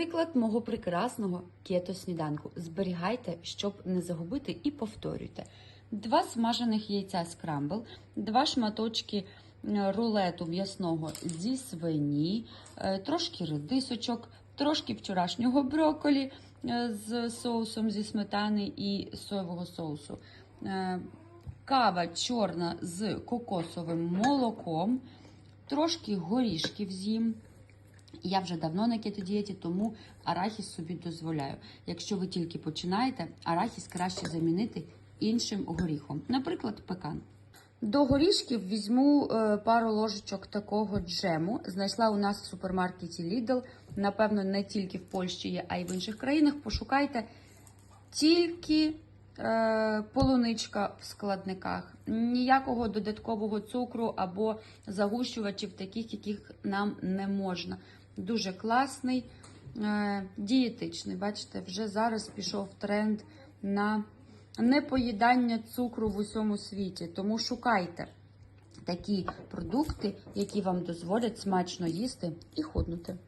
Приклад мого прекрасного кето-сніданку. Зберігайте, щоб не загубити, і повторюйте. Два смажених яйця скрамбл, два шматочки е, рулету м'ясного зі свині, е, трошки редисочок, трошки вчорашнього брокколі е, з соусом зі сметани і соєвого соусу. Кава чорна з кокосовим молоком, трошки горішків з'їм. Я вже давно на кетодієті, тому арахіс собі дозволяю. Якщо ви тільки починаєте, арахіс краще замінити іншим горіхом, наприклад, пекан. До горішків візьму е, пару ложечок такого джему. Знайшла у нас в супермаркеті Lidl. Напевно, не тільки в Польщі є, а й в інших країнах. Пошукайте тільки е, полуничка в складниках, ніякого додаткового цукру або загущувачів, таких, яких нам не можна. Дуже класний, е, дієтичний. Бачите, вже зараз пішов тренд на непоїдання цукру в усьому світі. Тому шукайте такі продукти, які вам дозволять смачно їсти і худнути.